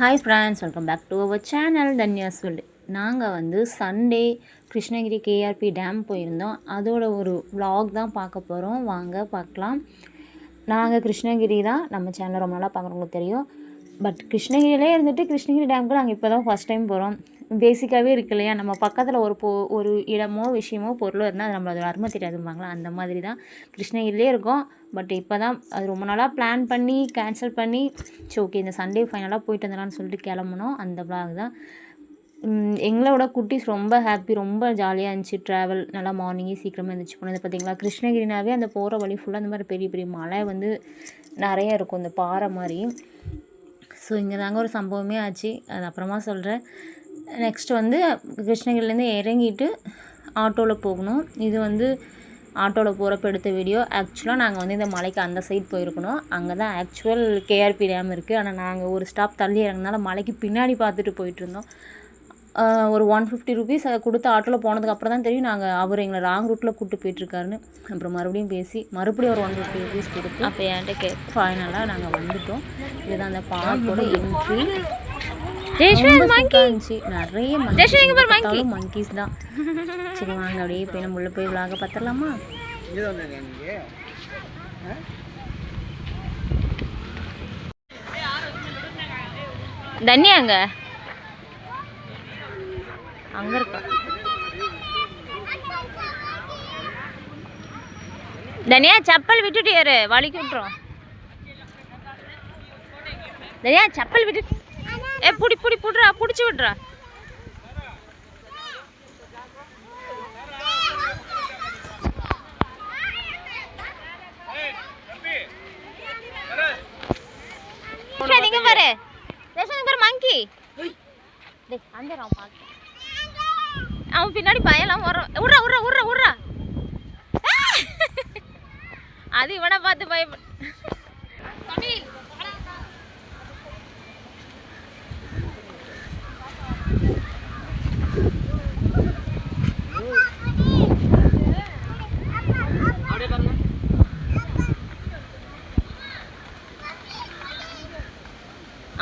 Hi friends welcome back to our channel Dhanya's world நாங்கள் வந்து Sunday Krishnagiri KRP dam போயிருந்தோம். அதோட ஒரு vlog தான் பார்க்க போகிறோம் வாங்க பார்க்கலாம். நாங்கள் கிருஷ்ணகிரி தான். நம்ம சேனல் ரொம்ப நாளாக பார்க்குறவங்களுக்கு தெரியும். பட் கிருஷ்ணகிரியிலே இருந்துட்டு கிருஷ்ணகிரி டேமுக்கு நாங்கள் இப்போ தான் ஃபஸ்ட் டைம் போகிறோம் பேசிக்காகவே இருக்கு இல்லையா? நம்ம பக்கத்தில் ஒரு போ ஒரு இடமோ விஷயமோ பொருளோ இருந்தால் அது நம்மளோட அருமை தெரியாதும்பாங்களா? அந்த மாதிரி தான் கிருஷ்ணகிரிலே இருக்கோம். பட் இப்போ தான் அது ரொம்ப நாளாக பிளான் பண்ணி கேன்சல் பண்ணி சரி ஓகே இந்த சண்டே ஃபைனலாக போயிட்டு வந்துடலாம்னு சொல்லிட்டு கிளம்புனோம். அந்த பிளாக் தான். எங்களோட குட்டீஸ் ரொம்ப ஹாப்பி ரொம்ப ஜாலியாக இருந்துச்சு. ட்ராவல் நல்லா மார்னிங்கே சீக்கிரமாக இருந்துச்சு போனது பார்த்தீங்களா கிருஷ்ணகிரினாவே அந்த போகிற வழி ஃபுல்லாக அந்த மாதிரி பெரிய பெரிய மலை வந்து நிறைய இருக்கும். இந்த பாறை மாதிரி. ஸோ இங்கே தாங்க ஒரு சம்பவமே ஆச்சு. அது அப்புறமா சொல்கிறேன் நெக்ஸ்ட் வந்து கிருஷ்ணகிரிலேருந்து இறங்கிட்டு ஆட்டோவில் போகணும். இது வந்து ஆட்டோவில் போகிறப்ப எடுத்த வீடியோ ஆக்சுவலாக நாங்கள் வந்து இந்த மலைக்கு அந்த சைடு போயிருக்கணும். அங்கே தான் ஆக்சுவல் கேஆர்பி டேம் இருக்குது ஆனால் நாங்கள் ஒரு ஸ்டாப் தள்ளி இறங்கினால மலைக்கு பின்னாடி பார்த்துட்டு போயிட்டு இருந்தோம். ஆஹ் ஒரு ஒன் ஃபிஃப்டி ருபீஸ் அதை கொடுத்து ஆட்டோவில் போனதுக்கு அப்புறம் தான் தெரியும் நாங்கள் அவர் எங்களை ராங் ரூட்டில் கூப்பிட்டு போயிட்டுருக்காருன்னு. அப்புறம் மறுபடியும் பேசி மறுபடியும் ஒரு ஒன் ஃபிஃப்டி ருபீஸ் கொடுத்து அப்போ என்கிட்ட கே ஃபைனலாக நாங்கள் வந்துட்டோம். இதுதான் அந்த பார்க்கோட என்ட்ரி இருந்துச்சு. நிறைய monkey. மங்கீஸ் தான். சரி வாங்க அப்படியே போய் நம்ம உள்ள போய் விளாக பார்த்துடலாமா? தன்யாங்க அங்க? இருக்கா? தனியா செப்பல் விட்டுட்டு ஏறு வலிக்கு விட்டுரும். தனியா செப்பல் விட்டு ஏ புடி புடி புடுறா புடிச்சு விட்றா. நீங்க பாரு. ரேஷன் பாரு மங்கி அந்த அவன் பின்னாடி பயலாம் வரும். உர்றா உர்றா உர்றா உர்றா. அது இவனை பார்த்து பயப்பட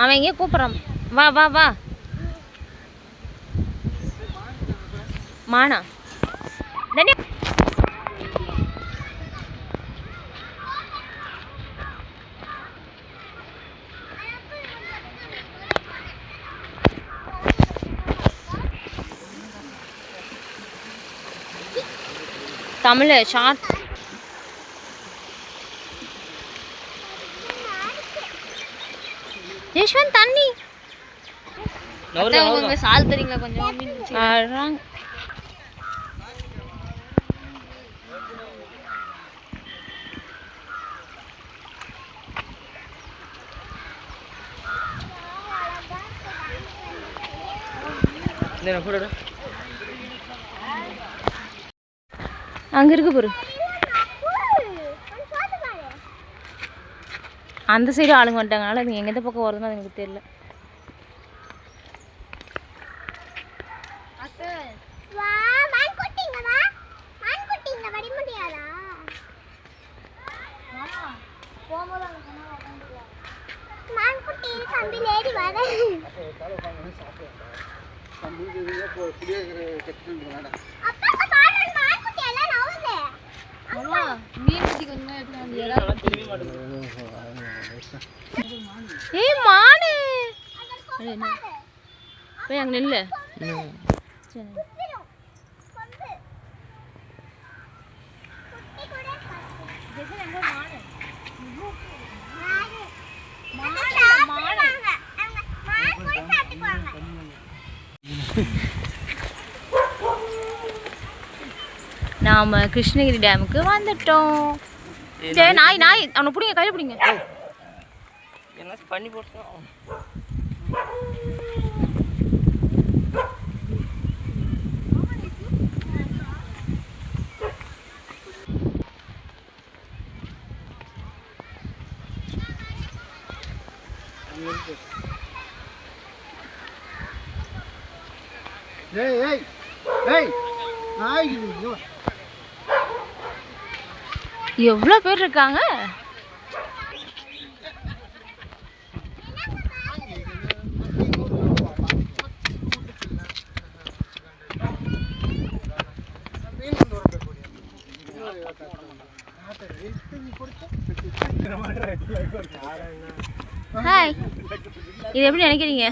அவன் எங்கேயோ கூப்பிட்றான். வா வா வா. மானா. தனியா தமிழ் ஷார்ட் யஷ்வந்த் தண்ணி. உங்க சால் தெரியுங்களா? கொஞ்சம் அங்க இருக்கு பாரு அந்த சைடு ஆளுங்க வந்துட்டாங்கனால அது எந்த பக்கம் வருதுன்னு அது எனக்கு தெரியல. வா மான் குட்டிங்க வா. மான் குட்டிங்க வடி. முடியாதா மான் குட்டி கம்பில ஏறி வர அப்பா பாரு மான் குட்டி எல்லாம் நவுது ஏய் மானு போய் அங்க நில்லு. சரி. நாம கிருஷ்ணகிரி டேமுக்கு வந்துட்டோம். சரி நாய் நாய் அவனை பிடிங்க கையில் பிடிங்க. என்ன பண்ணி போட்டோம் ஏய் ஏய் ஏய் நாய் எவ்வளோ பேர் இருக்காங்க? ஹாய் இது எப்படி நினைக்கிறீங்க?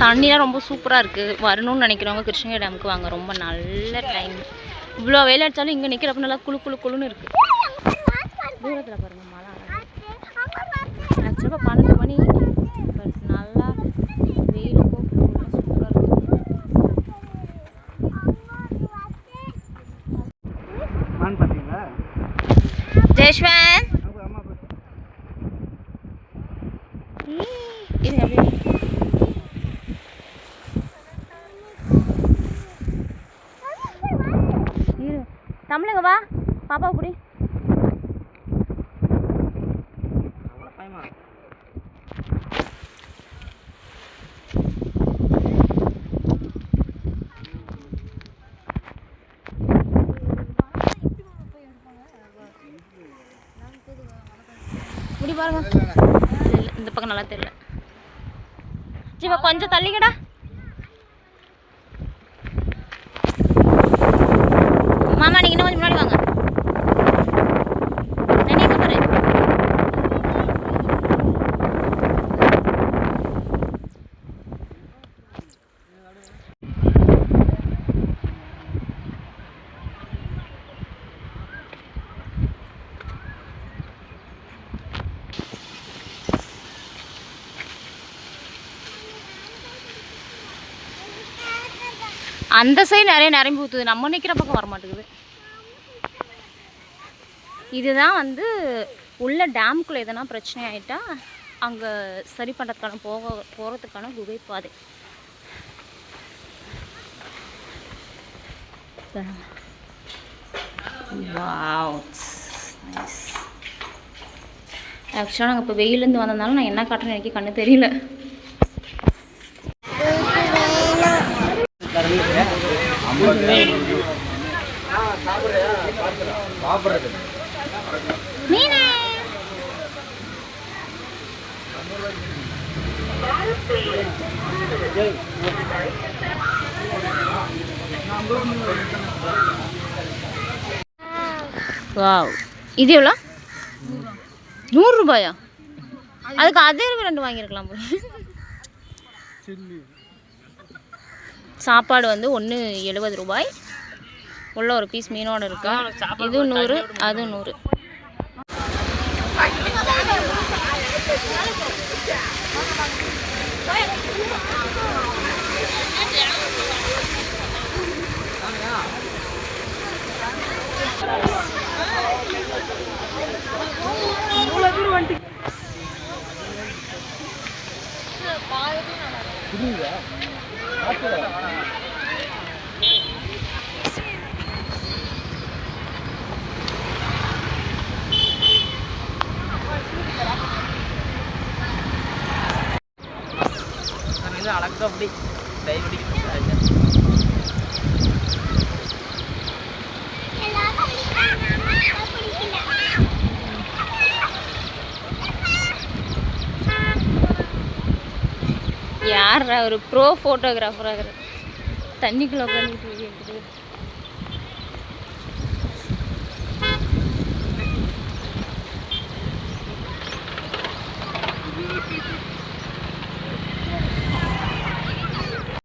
தண்ணிலாம் ரொம்ப சூப்பராக இருக்குது வரணும்னு நினைக்கிறவங்க கிருஷ்ணகிரி டேமுக்கு வாங்க. ரொம்ப நல்ல டைம் இவ்வளோ வெயில் அடித்தாலும் இங்கே நிற்கிறப்ப நல்லா குளு குளு குளுன்னு இருக்குது தூரத்தில் பாருங்கள் மழை ஆக்சுவலாக பன்னெண்டு மணி பட் நல்லா வெயிலுக்கும் சூப்பராக இருக்குது மான் பார்த்தீங்களா ஜெயஸ்வன் அவங்க அம்மா பார்த்து இது அப்படியே இரு தமிழுங்க வா. பாப்பா குடி. முடி பாருங்க. இந்த பக்கம் நல்லா தெரியல. ஜீவா கொஞ்சம் தள்ளிக்கடா மாமா நீங்க இன்னும் கொஞ்சம் முன்னாடி வாங்க நான் எங்க போறேன் அந்த சைடு நிறைய நிரம்பி ஊற்றுது நம்ம நிற்கிற பக்கம் வர மாட்டேங்குது இதுதான் வந்து உள்ள டேம்குள்ளே எதனா பிரச்சனை ஆயிட்டா அங்கே சரி பண்ணுறதுக்கான போக போகிறதுக்கான குகை பாதை. ஆக்சுவலாக நாங்கள் இப்போ வெயிலேருந்து வந்ததுனால நான் என்ன காட்டுறேன்னு எனக்கு கண்ணு தெரியல. மீனே. வாவ். இது எவ்வளோ? நூறுரூபாயா அதுக்கு அதே ரெண்டு வாங்கியிருக்கலாம் போல. சில்லி. சாப்பாடு வந்து ஒன்று எழுபது ரூபாய். உள்ள ஒரு பீஸ் மீனோட இருக்கு. இது நூறு அது நூறு. நான் இது அழகா அப்படி டைவ் அடிக்கணும் யார் ஒரு ப்ரோ ஃபோட்டோகிராஃபராக தண்ணிக்குள்ளே உட்காந்துட்டு வீடியோ